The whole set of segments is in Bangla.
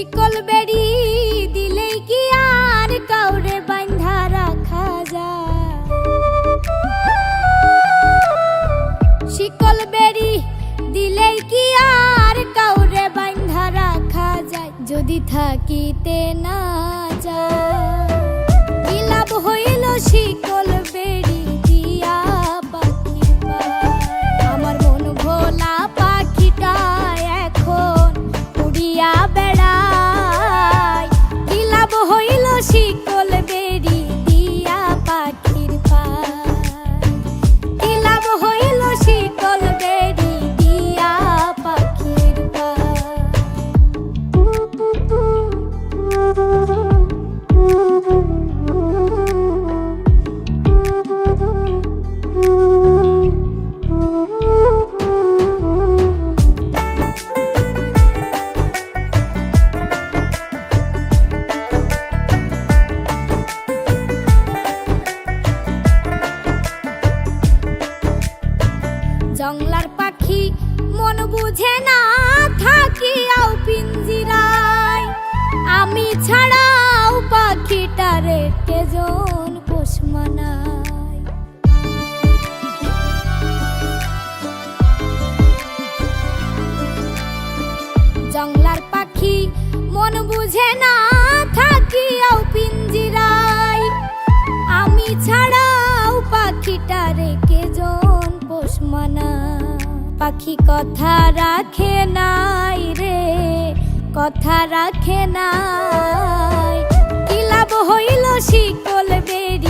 শিকল বেড়ি দিলেই কি আর কাউরে বান্ধা রাখা যা শিকল বেড়ি দিলেই কি আর কাউরে বান্ধা রাখা যায়? যদি থাকিতে না যা বিলাপ হইল শিক বুঝে না থাকিয়াও পিঞ্জিরায়। আমি ছাড়াও পাখিটারে কেজন পোষ মানায়? পাখি কথা রাখে নাই রে কথা রাখে নাই। কি লাভ হইল শিকল বেরি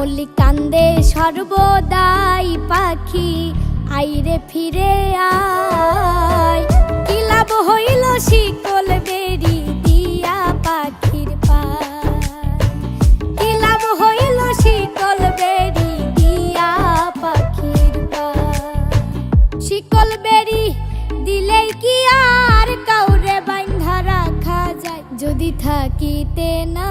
মল্লিক কান্দে সর্বদাই পাখি, আইরে ফিরে আয়। কি লাভ হইল শিকল বেরি দিয়া পাখির কি লাভ হইল শিকল বেরি দিয়া পাখির শিকল বেরি দিলেই কি আর কাউরে বান্ধা রাখা যায়? যদি থাকিতে না